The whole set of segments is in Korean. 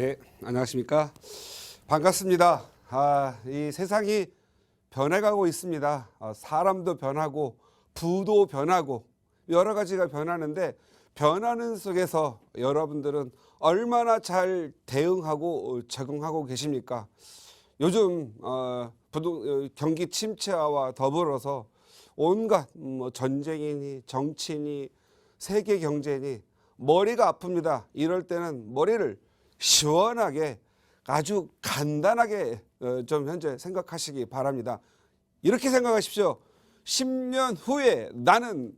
네, 안녕하십니까. 반갑습니다. 아, 이 세상이 변해가고 있습니다. 아, 사람도 변하고, 부도 변하고, 여러 가지가 변하는데, 변하는 속에서 여러분들은 얼마나 잘 대응하고 어, 적응하고 계십니까? 요즘 어, 부동, 어, 경기 침체와 더불어서 온갖 뭐 전쟁이니 정치니 세계 경제니 머리가 아픕니다. 이럴 때는 머리를 시원하게 아주 간단하게 어, 좀 현재 생각하시기 바랍니다. 이렇게 생각하십시오. 10년 후에 나는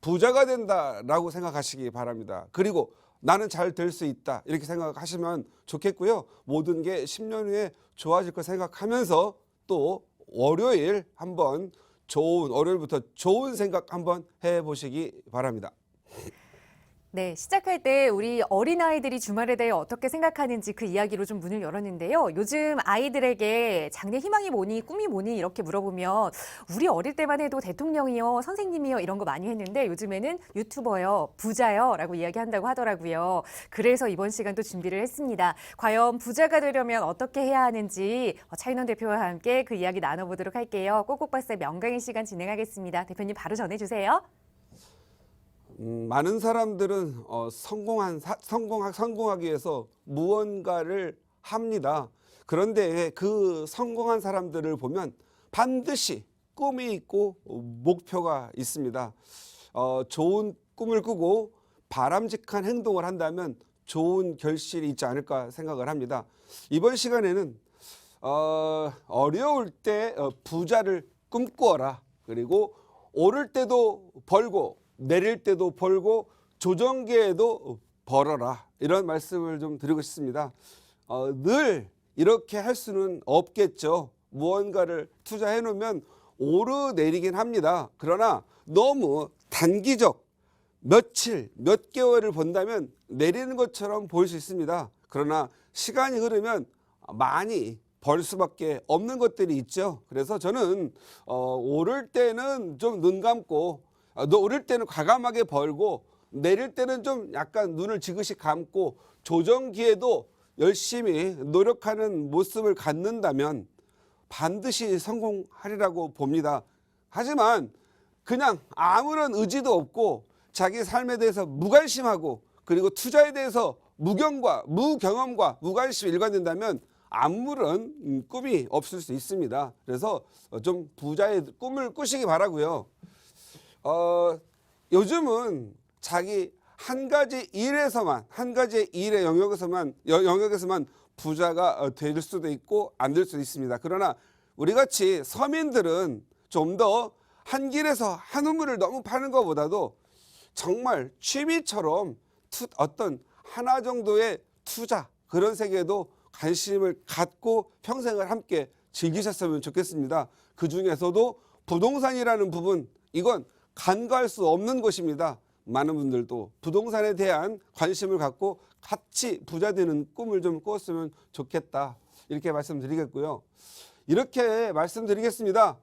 부자가 된다라고 생각하시기 바랍니다. 그리고 나는 잘 될 수 있다. 이렇게 생각하시면 좋겠고요. 모든 게 10년 후에 좋아질 거 생각하면서 또 월요일 한번 좋은 월요일부터 좋은 생각 한번 해 보시기 바랍니다. 네, 시작할 때 우리 어린아이들이 주말에 대해 어떻게 생각하는지 그 이야기로 좀 문을 열었는데요. 요즘 아이들에게 장래 희망이 뭐니, 꿈이 뭐니 이렇게 물어보면 우리 어릴 때만 해도 대통령이요, 선생님이요 이런 거 많이 했는데 요즘에는 유튜버요, 부자요 라고 이야기한다고 하더라고요. 그래서 이번 시간도 준비를 했습니다. 과연 부자가 되려면 어떻게 해야 하는지 어, 차인원 대표와 함께 그 이야기 나눠보도록 할게요. 꼭꼭 박사의 명강의 시간 진행하겠습니다. 대표님 바로 전해주세요. 음, 많은 사람들은 어, 성공한 사, 성공 성공하기 위해서 무언가를 합니다. 그런데 그 성공한 사람들을 보면 반드시 꿈이 있고 목표가 있습니다. 어, 좋은 꿈을 꾸고 바람직한 행동을 한다면 좋은 결실이 있지 않을까 생각을 합니다. 이번 시간에는 어, 어려울 때 어, 부자를 꿈꾸어라. 그리고 오를 때도 벌고 내릴 때도 벌고 조정기에도 벌어라. 이런 말씀을 좀 드리고 싶습니다. 어, 늘 이렇게 할 수는 없겠죠. 무언가를 투자해 놓으면 오르내리긴 합니다. 그러나 너무 단기적 며칠, 몇 개월을 본다면 내리는 것처럼 보일 수 있습니다. 그러나 시간이 흐르면 많이 벌 수밖에 없는 것들이 있죠. 그래서 저는 어, 오를 때는 좀 눈 감고 어, 너 오를 때는 과감하게 벌고 내릴 때는 좀 약간 눈을 지그시 감고 조정기에도 열심히 노력하는 모습을 갖는다면 반드시 성공하리라고 봅니다. 하지만 그냥 아무런 의지도 없고 자기 삶에 대해서 무관심하고 그리고 투자에 대해서 무경과 무경험과 무관심 일관된다면 아무런 음, 꿈이 없을 수 있습니다. 그래서 어, 좀 부자의 꿈을 꾸시기 바라고요. 어, 요즘은 자기 한 가지 일에서만 한 가지 일의 영역에서만 여- 영역에서만 부자가 어, 될 수도 있고 안 될 수도 있습니다. 그러나 우리 같이 서민들은 좀 더 한 길에서 한 우물을 너무 파는 것보다도 정말 취미처럼 투, 어떤 하나 정도의 투자 그런 세계에도 관심을 갖고 평생을 함께 즐기셨으면 좋겠습니다. 그 중에서도 부동산이라는 부분 이건 간과할 수 없는 것입니다. 많은 분들도 부동산에 대한 관심을 갖고 같이 부자 되는 꿈을 좀 꾸었으면 좋겠다. 이렇게 말씀드리겠고요. 이렇게 말씀드리겠습니다.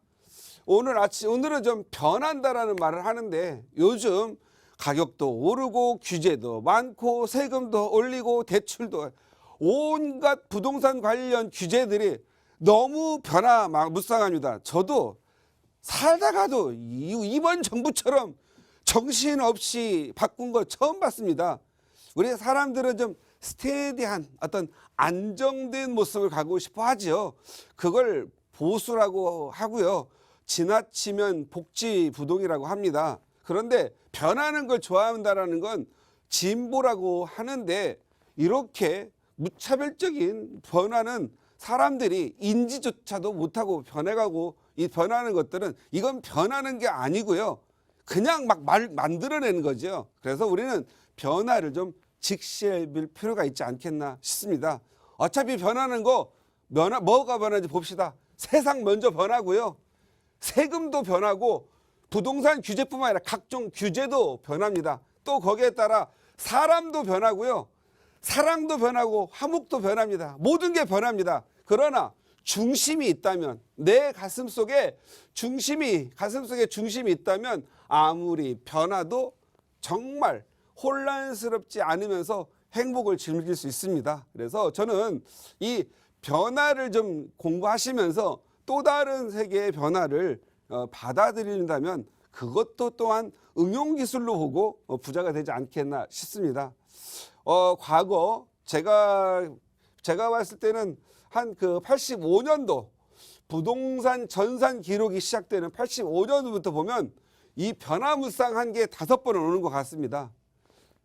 오늘 아침 오늘은 좀 변한다라는 말을 하는데 요즘 가격도 오르고 규제도 많고 세금도 올리고 대출도 온갖 부동산 관련 규제들이 너무 변화 무쌍합니다. 저도 살다가도 이- 이번 정부처럼 정신없이 바꾼 거 처음 봤습니다. 우리 사람들은 좀 스테디한 어떤 안정된 모습을 가고 싶어 하지요. 그걸 보수라고 하고요. 지나치면 복지 부동이라고 합니다. 그런데 변하는 걸 좋아한다라는 건 진보라고 하는데 이렇게 무차별적인 변화는 사람들이 인지조차도 못하고 변해가고 이 변하는 것들은 이건 변하는 게 아니고요. 그냥 막 말, 만들어내는 거죠. 그래서 우리는 변화를 좀 직시해 볼 필요가 있지 않겠나 싶습니다. 어차피 변하는 거 변화, 뭐가 변하는지 봅시다. 세상 먼저 변하고요. 세금도 변하고 부동산 규제뿐만 아니라 각종 규제도 변합니다. 또 거기에 따라 사람도 변하고요. 사랑도 변하고 화목도 변합니다. 모든 게 변합니다. 그러나 중심이 있다면 내 가슴 속에 중심이 가슴 속에 중심이 있다면 아무리 변화도 정말 혼란스럽지 않으면서 행복을 즐길 수 있습니다. 그래서 저는 이 변화를 좀 공부하시면서 또 다른 세계의 변화를 어, 받아들인다면 그것도 또한 응용 기술로 보고 어, 부자가 되지 않겠나 싶습니다. 어, 과거 제가 제가 봤을 때는 한 그 85년도 부동산 전산 기록이 시작되는 85년부터 보면 이 변화무쌍한 게 다섯 번은 오는 것 같습니다.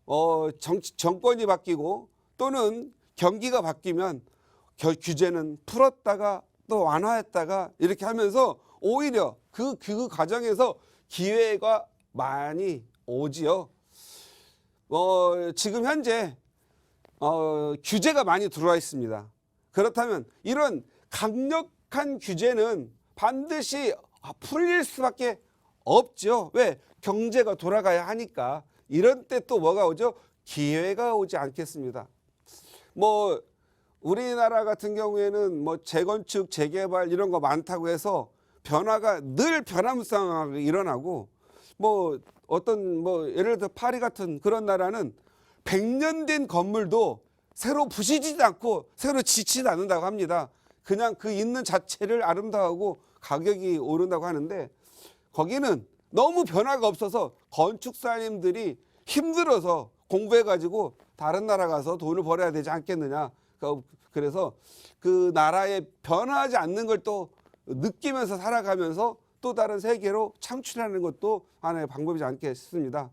어, 정, 정권이 바뀌고 또는 경기가 바뀌면 겨- 규제는 풀었다가 또 완화했다가 이렇게 하면서 오히려 그, 그 과정에서 기회가 많이 오지요. 어, 지금 현재 어, 규제가 많이 들어와 있습니다. 그렇다면 이런 강력한 규제는 반드시 아, 풀릴 수밖에 없죠. 왜? 경제가 돌아가야 하니까. 이런 때 또 뭐가 오죠? 기회가 오지 않겠습니다. 뭐 우리나라 같은 경우에는 뭐 재건축, 재개발 이런 거 많다고 해서 변화가 늘 변화무쌍하게 일어나고 뭐 어떤 뭐 예를 들어 파리 같은 그런 나라는 100년 된 건물도 새로 부시지도 않고 새로 지치지 않는다고 합니다. 그냥 그 있는 자체를 아름다워하고 가격이 오른다고 하는데 거기는 너무 변화가 없어서 건축사님들이 힘들어서 공부해가지고 다른 나라 가서 돈을 벌어야 되지 않겠느냐. 그- 그래서 그 나라에 변화하지 않는 걸 또 느끼면서 살아가면서 또 다른 세계로 창출하는 것도 하나의 방법이지 않겠습니다.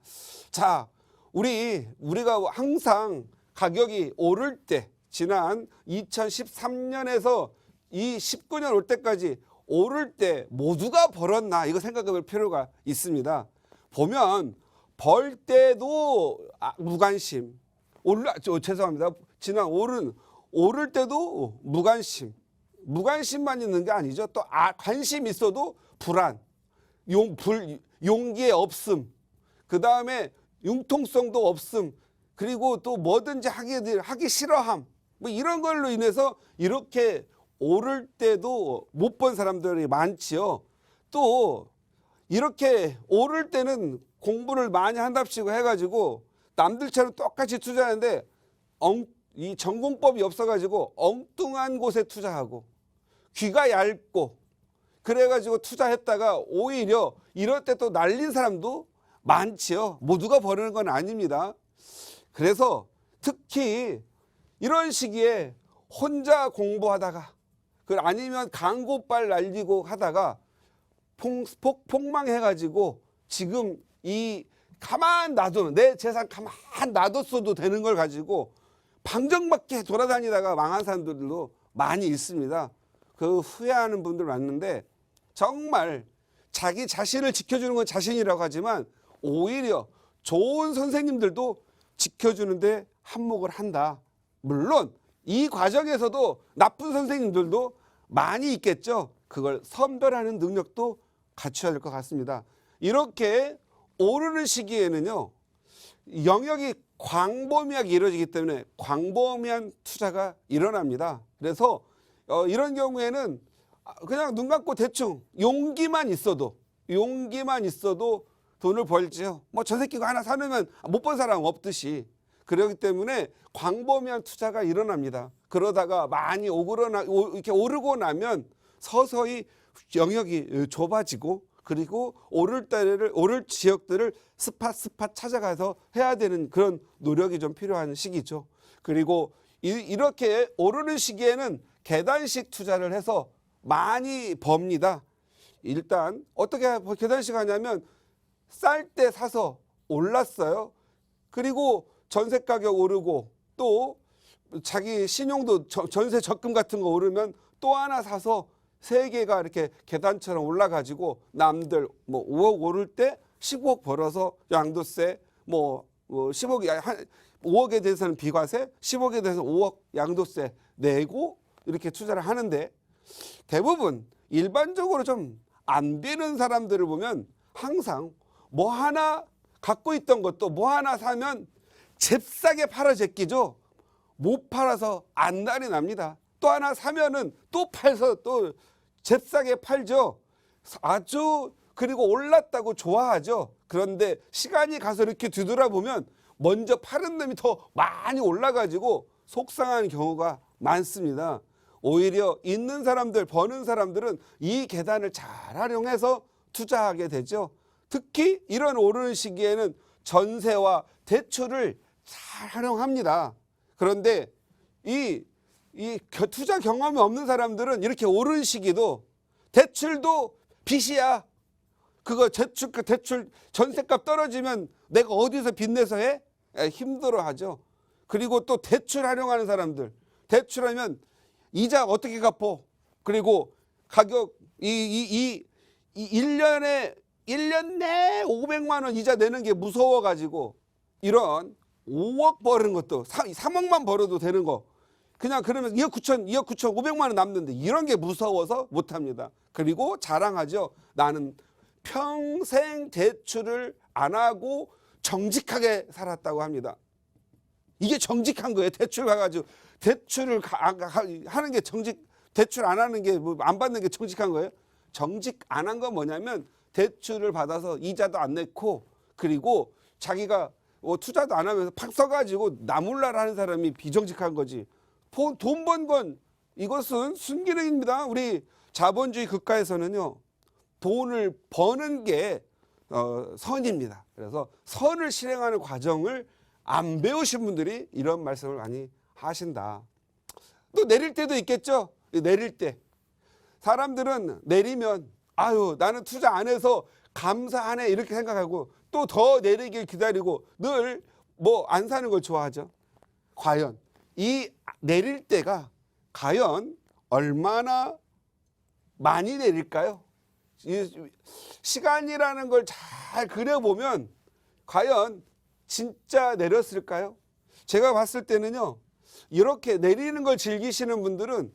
자, 우리 우리가 항상 가격이 오를 때 지난 2013년에서 이 19년 올 때까지 오를 때 모두가 벌었나 이거 생각해 볼 필요가 있습니다. 보면 벌 때도 아, 무관심 올라 저, 죄송합니다. 지난 오른 오를 때도 무관심 무관심만 있는 게 아니죠. 또 아, 관심 있어도 불안 용, 불, 용기의 없음 그 다음에 융통성도 없음 그리고 또 뭐든지 하기 하기 싫어함 뭐 이런 걸로 인해서 이렇게 오를 때도 못 본 사람들이 많지요. 또 이렇게 오를 때는 공부를 많이 한답시고 해가지고 남들처럼 똑같이 투자하는데 엉, 이 전공법이 없어가지고 엉뚱한 곳에 투자하고 귀가 얇고 그래가지고 투자했다가 오히려 이럴 때 또 날린 사람도 많지요. 모두가 버리는 건 아닙니다. 그래서 특히 이런 시기에 혼자 공부하다가 그 아니면 광고빨 날리고 하다가 폭, 폭, 폭망해가지고 지금 이 가만 놔두면 내 재산 가만 놔뒀어도 되는 걸 가지고 방정맞게 돌아다니다가 망한 사람들도 많이 있습니다. 그 후회하는 분들 많은데 정말 자기 자신을 지켜주는 건 자신이라고 하지만 오히려 좋은 선생님들도 지켜주는데 한몫을 한다. 물론 이 과정에서도 나쁜 선생님들도 많이 있겠죠. 그걸 선별하는 능력도 갖춰야 될 것 같습니다. 이렇게 오르는 시기에는요, 영역이 광범위하게 이루어지기 때문에 광범위한 투자가 일어납니다. 그래서 어, 이런 경우에는 아, 그냥 눈 감고 대충 용기만 있어도 용기만 있어도 돈을 벌지요. 뭐 저 새끼가 하나 사놓으면 못 본 사람 없듯이 그렇기 때문에 광범위한 투자가 일어납니다. 그러다가 많이 오그러나 오- 이렇게 오르고 나면 서서히 영역이 좁아지고 그리고 오를 때를 오를 지역들을 스팟 스팟 찾아가서 해야 되는 그런 노력이 좀 필요한 시기죠. 그리고 이, 이렇게 오르는 시기에는 계단식 투자를 해서 많이 법니다. 일단 어떻게 계단식 하냐면 쌀 때 사서 올랐어요. 그리고 전세 가격 오르고 또 자기 신용도 저- 전세 적금 같은 거 오르면 또 하나 사서 세 개가 이렇게 계단처럼 올라가지고 남들 뭐 5억 오를 때 15억 벌어서 양도세 뭐, 뭐 10억 한 5억에 대해서는 비과세, 10억에 대해서 5억 양도세 내고 이렇게 투자를 하는데 대부분 일반적으로 좀 안 되는 사람들을 보면 항상 뭐 하나 갖고 있던 것도 뭐 하나 사면 잽싸게 팔아 제끼죠. 못 팔아서 안달이 납니다. 또 하나 사면은 또 팔서 또 잽싸게 팔죠. 아주 그리고 올랐다고 좋아하죠. 그런데 시간이 가서 이렇게 뒤돌아보면 먼저 파는 놈이 더 많이 올라가지고 속상한 경우가 많습니다. 오히려 있는 사람들, 버는 사람들은 이 계단을 잘 활용해서 투자하게 되죠. 특히 이런 오르는 시기에는 전세와 대출을 잘 활용합니다. 그런데 이, 이 겨- 투자 경험이 없는 사람들은 이렇게 오르는 시기도 대출도 빚이야. 그거 대출, 그 대출 전세값 떨어지면 내가 어디서 빚내서 해? 에, 힘들어 하죠. 그리고 또 대출 활용하는 사람들. 대출하면 이자 어떻게 갚어? 그리고 가격 이 이이일 1년에 1년 내 500만 원 이자 내는 게 무서워 가지고 이런 5억 버는 것도 3억만 벌어도 되는 거 그냥 그러면 2억 9천, 2억 9천 5백만 원 남는데 이런 게 무서워서 못 합니다. 그리고 자랑하죠. 나는 평생 대출을 안 하고 정직하게 살았다고 합니다. 이게 정직한 거예요. 대출 가가지고 대출을 가- 아- 가- 하는 게 정직 대출 안 하는 게 뭐 안 받는 게 정직한 거예요. 정직 안 한 건 뭐냐면 대출을 받아서 이자도 안 내고 그리고 자기가 뭐 투자도 안 하면서 팍 써가지고 나몰라라 하는 사람이 비정직한 거지. 돈 번 건 이것은 순기능입니다. 우리 자본주의 국가에서는요 돈을 버는 게 어, 선입니다. 그래서 선을 실행하는 과정을 안 배우신 분들이 이런 말씀을 많이 하신다. 또 내릴 때도 있겠죠. 내릴 때 사람들은 내리면 아유 나는 투자 안 해서 감사하네 이렇게 생각하고 또 더 내리길 기다리고 늘 뭐 안 사는 걸 좋아하죠. 과연 이 내릴 때가 과연 얼마나 많이 내릴까요? 이 시간이라는 걸 잘 그려보면 과연 진짜 내렸을까요? 제가 봤을 때는요 이렇게 내리는 걸 즐기시는 분들은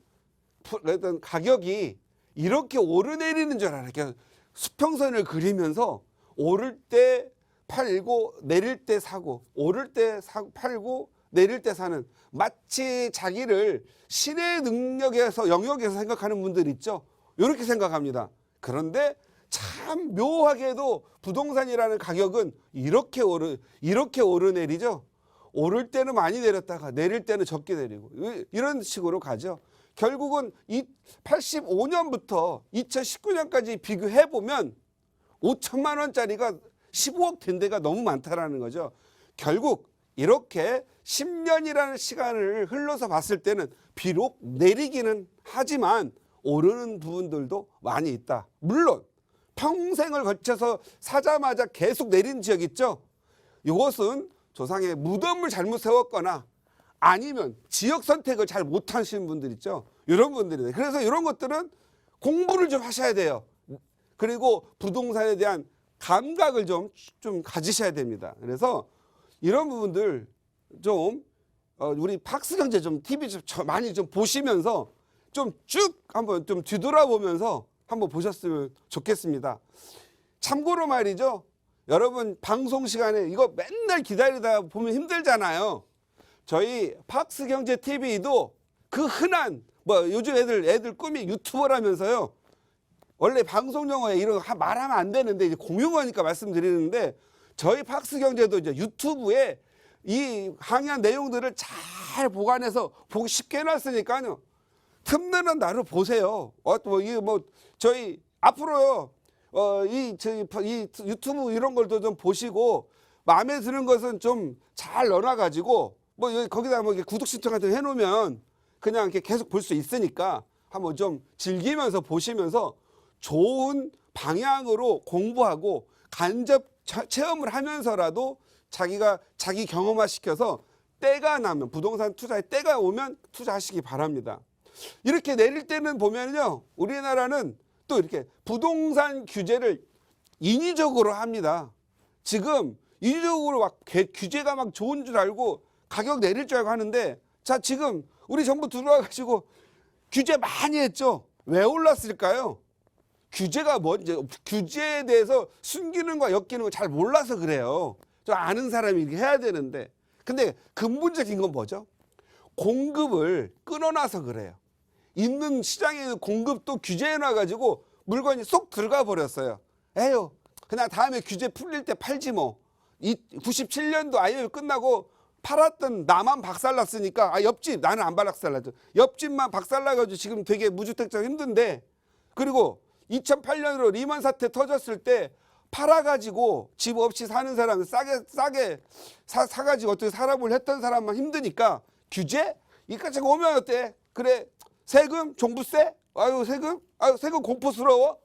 가격이 이렇게 오르내리는 줄. 그냥 수평선을 그리면서 오를 때 팔고 내릴 때 사고 오를 때 사, 팔고 내릴 때 사는 마치 자기를 신의 능력에서 영역에서 생각하는 분들 있죠. 이렇게 생각합니다. 그런데 참 묘하게도 부동산이라는 가격은 이렇게 오르 이렇게 오르내리죠. 오를 때는 많이 내렸다가 내릴 때는 적게 내리고 이- 이런 식으로 가죠. 결국은 이 85년부터 2019년까지 비교해 보면 5천만 원짜리가 15억 된 데가 너무 많다라는 거죠. 결국 이렇게 10년이라는 시간을 흘러서 봤을 때는 비록 내리기는 하지만 오르는 부분들도 많이 있다. 물론 평생을 거쳐서 사자마자 계속 내린 지역 있죠. 이것은 조상의 무덤을 잘못 세웠거나 아니면 지역 선택을 잘 못하시는 분들 있죠. 이런 분들이 그래서 이런 것들은 공부를 좀 하셔야 돼요. 그리고 부동산에 대한 감각을 좀, 좀 가지셔야 됩니다. 그래서 이런 부분들 좀 어, 우리 팍스경제 좀 TV 좀 저- 많이 좀 보시면서 좀 쭉 한번 좀 뒤돌아보면서 한번 보셨으면 좋겠습니다. 참고로 말이죠. 여러분 방송 시간에 이거 맨날 기다리다 보면 힘들잖아요. 저희 팍스경제 TV도 그 흔한 뭐 요즘 애들 애들 꿈이 유튜버라면서요. 원래 방송 용어에 이런 거 말하면 안 되는데 이제 공용어니까 말씀드리는데 저희 팍스 경제도 이제 유튜브에 이 강의한 내용들을 잘 보관해서 보기 쉽게 해놨으니까요. 틈나는 나를 보세요. 어, 뭐, 이게 뭐, 저희, 앞으로요, 어, 이, 저희, 이 유튜브 이런 걸도 좀 보시고, 마음에 드는 것은 좀 잘 넣어놔가지고, 뭐, 여기, 거기다 뭐, 구독 신청 같은 거 해놓으면, 그냥 이렇게 계속 볼 수 있으니까, 한번 좀 즐기면서 보시면서, 좋은 방향으로 공부하고, 간접 차- 체험을 하면서라도, 자기가 자기 경험화 시켜서, 때가 나면, 부동산 투자에 때가 오면 투자하시기 바랍니다. 이렇게 내릴 때는 보면요 우리나라는 또 이렇게 부동산 규제를 인위적으로 합니다. 지금 인위적으로 막 개- 규제가 막 좋은 줄 알고 가격 내릴 줄 알고 하는데 자 지금 우리 정부 들어와가지고 규제 많이 했죠. 왜 올랐을까요? 규제가 뭔지 규제에 대해서 숨기는 거 엮이는 거 잘 몰라서 그래요. 좀 아는 사람이 이렇게 해야 되는데 근데 근본적인 건 뭐죠? 공급을 끊어놔서 그래요. 있는 시장에 공급도 규제해 놔가지고 물건이 쏙 들어가 버렸어요. 에휴, 그냥 다음에 규제 풀릴 때 팔지 뭐. 이 97년도 IMF 끝나고 팔았던 나만 박살났으니까 아 옆집 나는 안 박살났죠. 옆집만 박살나가지고 지금 되게 무주택자 힘든데 그리고 2008년으로 리먼 사태 터졌을 때 팔아가지고 집 없이 사는 사람 싸게 싸게 사, 사가지고 어떻게 살아볼 했던 사람만 힘드니까 규제? 이까지 오면 어때? 그래 세금? 종부세? 아유 세금? 아유 세금 공포스러워?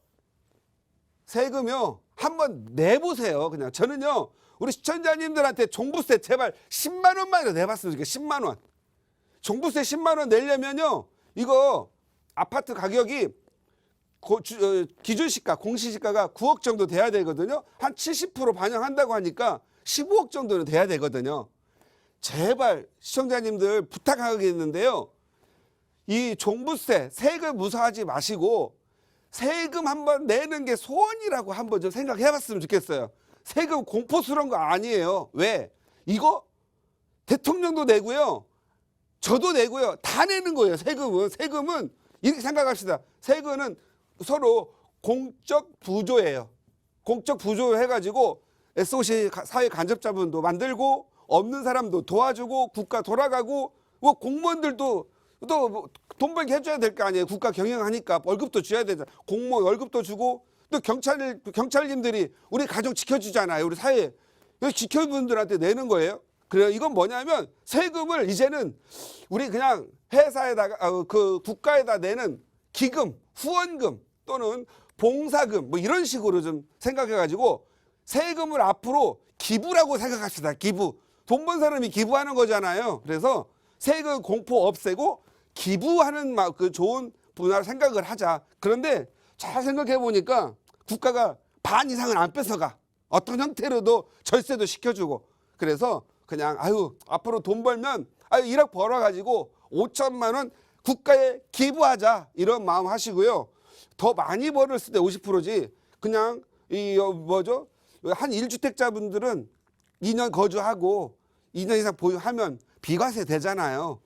세금요 한 번 내보세요 그냥. 저는요 우리 시청자님들한테 종부세 제발 10만 원만이라도 내봤으면 좋겠어요. 10만 원. 종부세 10만 원 내려면요 이거 아파트 가격이 고- 주- 어, 기준시가 공시지가가 9억 정도 돼야 되거든요. 한 70% 반영한다고 하니까 15억 정도는 돼야 되거든요. 제발 시청자님들 부탁하겠는데요. 이 종부세 세금 무서워하지 마시고 세금 한번 내는 게 소원이라고 한번 좀 생각해 봤으면 좋겠어요. 세금 공포스러운 거 아니에요. 왜? 이거 대통령도 내고요. 저도 내고요. 다 내는 거예요. 세금은. 세금은 이렇게 생각합시다. 세금은 서로 공적 부조예요. 공적 부조 해가지고 SOC 가- 사회 간접자분도 만들고 없는 사람도 도와주고 국가 돌아가고 뭐 공무원들도 또 돈 벌게 해줘야 될 거 아니에요. 국가 경영하니까 월급도 줘야 되잖아. 공무원 월급도 주고 또 경찰 경찰님들이 우리 가족 지켜주잖아요. 우리 사회 이거 지켜분들한테 내는 거예요. 그래요. 이건 뭐냐면 세금을 이제는 우리 그냥 회사에다가 어, 그 국가에다 내는 기금, 후원금 또는 봉사금 뭐 이런 식으로 좀 생각해 가지고 세금을 앞으로 기부라고 생각합시다. 기부. 돈 번 사람이 기부하는 거잖아요. 그래서 세금 공포 없애고 기부하는 막 그 좋은 분야를 생각을 하자. 그런데 잘 생각해 보니까 국가가 반 이상은 안 뺏어가. 어떤 형태로도 절세도 시켜주고. 그래서 그냥 아유 앞으로 돈 벌면 아유 1억 벌어가지고 5천만 원 국가에 기부하자 이런 마음 하시고요. 더 많이 벌었을 때 50%지. 그냥 이 어, 뭐죠? 한 1주택자분들은 2년 거주하고 2년 이상 보유하면 비과세 되잖아요.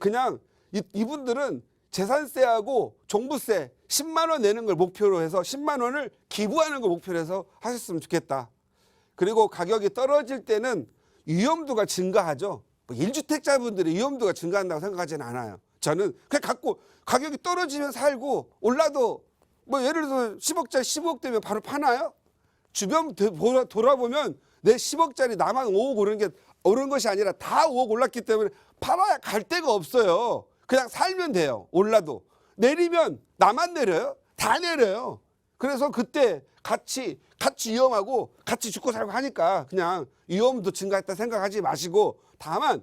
그냥 이, 이분들은 재산세하고 종부세 10만 원 내는 걸 목표로 해서 10만 원을 기부하는 걸 목표로 해서 하셨으면 좋겠다. 그리고 가격이 떨어질 때는 위험도가 증가하죠. 뭐 1주택자분들이 위험도가 증가한다고 생각하지는 않아요. 저는 그냥 갖고 가격이 떨어지면 살고 올라도 뭐 예를 들어서 10억짜리 15억 되면 바로 파나요? 주변 돌아보면 내 10억짜리 나만 5억 오르는 게 오른 것이 아니라 다 5억 올랐기 때문에 팔아야 갈 데가 없어요. 그냥 살면 돼요. 올라도 내리면 나만 내려요. 다 내려요. 그래서 그때 같이 같이 위험하고 같이 죽고 살고 하니까 그냥 위험도 증가했다 생각하지 마시고 다만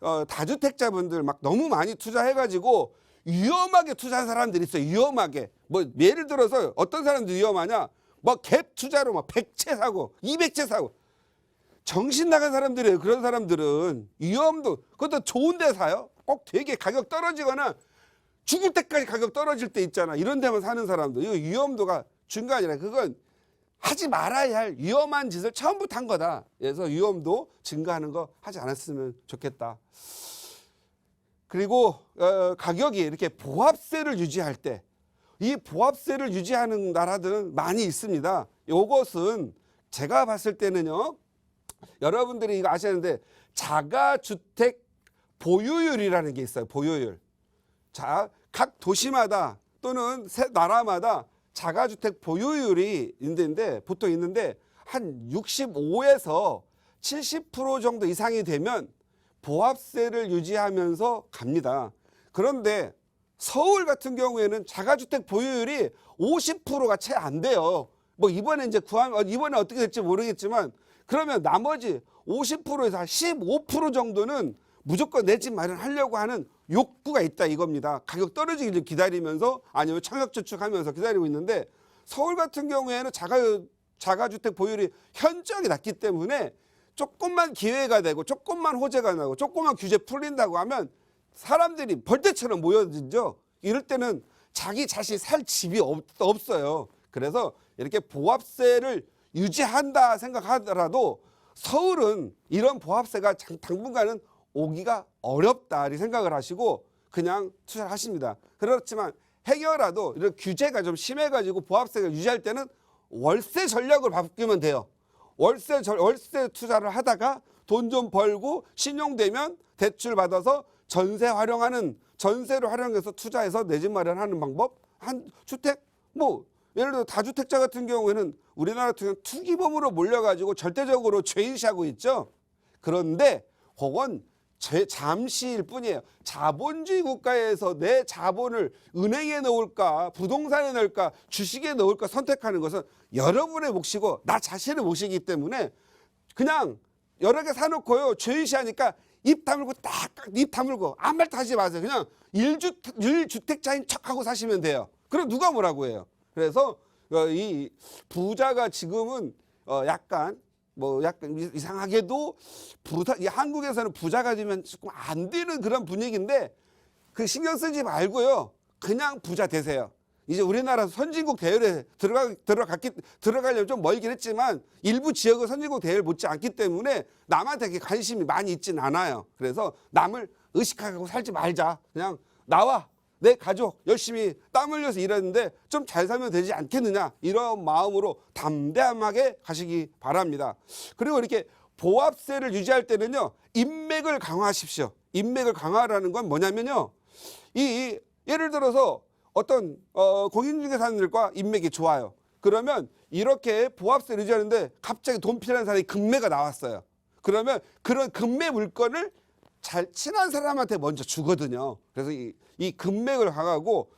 어, 다주택자분들 막 너무 많이 투자해가지고 위험하게 투자한 사람들이 있어요. 위험하게 뭐 예를 들어서 어떤 사람들이 위험하냐? 뭐 갭 투자로 막 100채 사고 200채 사고 정신 나간 사람들이에요. 그런 사람들은 위험도 그것도 좋은 데 사요. 꼭 되게 가격 떨어지거나 죽을 때까지 가격 떨어질 때 있잖아. 이런 데만 사는 사람들. 이거 위험도가 아니라 그건 하지 말아야 할 위험한 짓을 처음부터 한 거다. 그래서 위험도 증가하는 거 하지 않았으면 좋겠다. 그리고 어, 가격이 이렇게 보합세를 유지할 때 이 보합세를 유지하는 나라들은 많이 있습니다. 이것은 제가 봤을 때는요. 여러분들이 이거 아셔야 하는데 자가주택 보유율이라는 게 있어요. 보유율. 자, 각 도시마다 또는 세 나라마다 자가주택 보유율이 있는데 보통 있는데 한 65에서 70% 정도 이상이 되면 보합세를 유지하면서 갑니다. 그런데 서울 같은 경우에는 자가주택 보유율이 50%가 채 안 돼요. 뭐 이번에 이제 구함 어, 이번에 어떻게 될지 모르겠지만 그러면 나머지 50%에서 한 15% 정도는 무조건 내 집 마련하려고 하는 욕구가 있다 이겁니다. 가격 떨어지기를 기다리면서 아니면 청약 저축하면서 기다리고 있는데 서울 같은 경우에는 자가 자가주택 보유율이 현저하게 낮기 때문에 조금만 기회가 되고 조금만 호재가 나고 조금만 규제 풀린다고 하면 사람들이 벌떼처럼 모여들죠. 이럴 때는 자기 자신 살 집이 없, 없어요. 그래서 이렇게 보합세를 유지한다 생각하더라도 서울은 이런 보합세가 장- 당분간은 오기가 어렵다 이 생각을 하시고 그냥 투자를 하십니다. 그렇지만 해결라도 이런 규제가 좀 심해가지고 보합세가 유지할 때는 월세 전략을 바꾸면 돼요. 월세 절- 월세 투자를 하다가 돈 좀 벌고 신용되면 대출 받아서 전세 활용하는 전세를 활용해서 투자해서 내 집 마련하는 방법 한 주택 뭐 예를 들어 다주택자 같은 경우에는 우리나라 같은 경우 투기범으로 몰려가지고 절대적으로 죄인시하고 있죠. 그런데 그건 제 잠시일 뿐이에요. 자본주의 국가에서 내 자본을 은행에 넣을까, 부동산에 넣을까, 주식에 넣을까 선택하는 것은 여러분의 몫이고 나 자신의 몫이기 때문에 그냥 여러 개 사놓고요. 죄의시하니까 입 다물고 딱 입 다물고 아무 말도 하지 마세요. 그냥 일주 일주택자인 척하고 사시면 돼요. 그럼 누가 뭐라고 해요? 그래서 어, 이 부자가 지금은 어 약간 뭐 약간 이- 이상하게도 이 한국에서는 부자가 되면 조금 안 되는 그런 분위기인데 그 신경 쓰지 말고요. 그냥 부자 되세요. 이제 우리나라 선진국 대열에 들어가 들어갔기 들어가려면 좀 멀긴 했지만 일부 지역은 선진국 대열 못지 않기 때문에 남한테 관심이 많이 있진 않아요. 그래서 남을 의식하고 살지 말자. 그냥 나와 내 가족 열심히 땀 흘려서 일하는데 좀 잘 살면 되지 않겠느냐 이런 마음으로 담대하게 가시기 바랍니다. 그리고 이렇게 보합세를 유지할 때는요 인맥을 강화하십시오. 인맥을 강화라는 건 뭐냐면요 이 예를 들어서 어떤 어, 공인중개사님들과 인맥이 좋아요. 그러면 이렇게 보합세를 유지하는데 갑자기 돈 필요한 사람이 금매가 나왔어요. 그러면 그런 금매 물건을 잘 친한 사람한테 먼저 주거든요. 그래서 이, 이 금맥을 강하고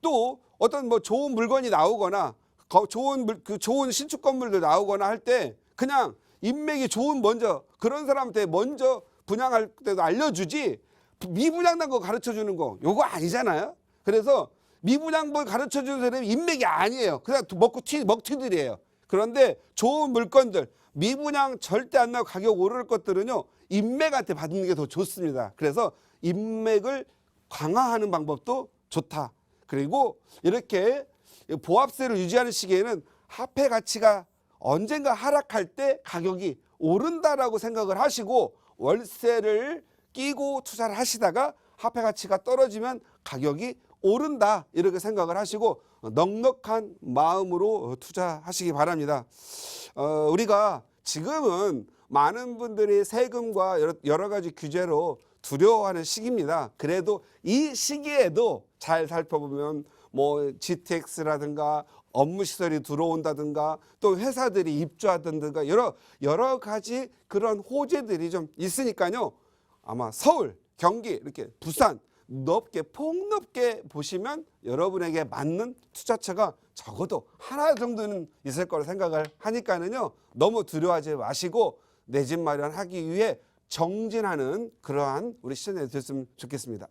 또 어떤 뭐 좋은 물건이 나오거나 거- 좋은 물, 그 좋은 신축 건물들 나오거나 할 때 그냥 인맥이 좋은 먼저 그런 사람한테 먼저 분양할 때도 알려주지 미분양난 거 가르쳐 주는 거 요거 아니잖아요. 그래서 미분양분 가르쳐 주는 사람이 인맥이 아니에요. 그냥 먹고 튀 먹튀들이에요. 그런데 좋은 물건들 미분양 절대 안 나고 가격 오를 것들은요 인맥한테 받는 게 더 좋습니다. 그래서 인맥을 강화하는 방법도 좋다. 그리고 이렇게 보합세를 유지하는 시기에는 화폐 가치가 언젠가 하락할 때 가격이 오른다라고 생각을 하시고 월세를 끼고 투자를 하시다가 화폐 가치가 떨어지면 가격이 오른다 이렇게 생각을 하시고 넉넉한 마음으로 투자하시기 바랍니다. 어, 우리가 지금은 많은 분들이 세금과 여러, 여러 가지 규제로 두려워하는 시기입니다. 그래도 이 시기에도 잘 살펴보면 뭐 GTX라든가 업무 시설이 들어온다든가 또 회사들이 입주하든가 여러 여러 가지 그런 호재들이 좀 있으니까요. 아마 서울, 경기, 이렇게 부산 높게 폭넓게 보시면 여러분에게 맞는 투자처가 적어도 하나 정도는 있을 거라 생각을 하니까는요. 너무 두려워하지 마시고 내 집 마련하기 위해 정진하는 그러한 우리 시청자들 됐으면 좋겠습니다.